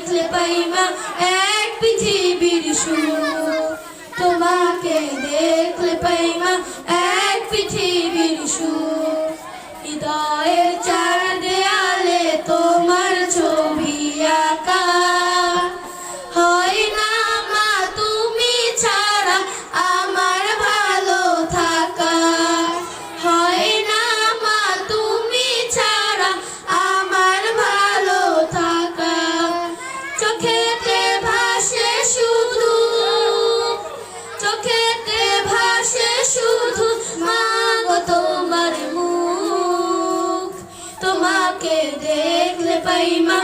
দেখলে পাইমা এক পৃথিবীর শুরু তোমাকে দেখলে পাইমা এক মহিমা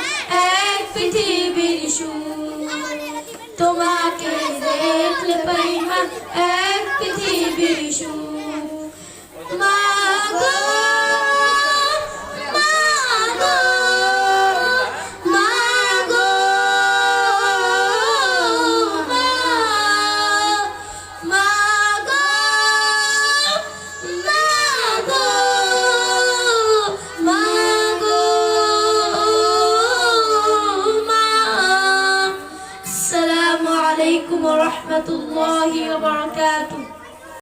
তোমাকে দেখলে পাইমা এক পৃথিবীর সুর। ورحمة الله وبركاته.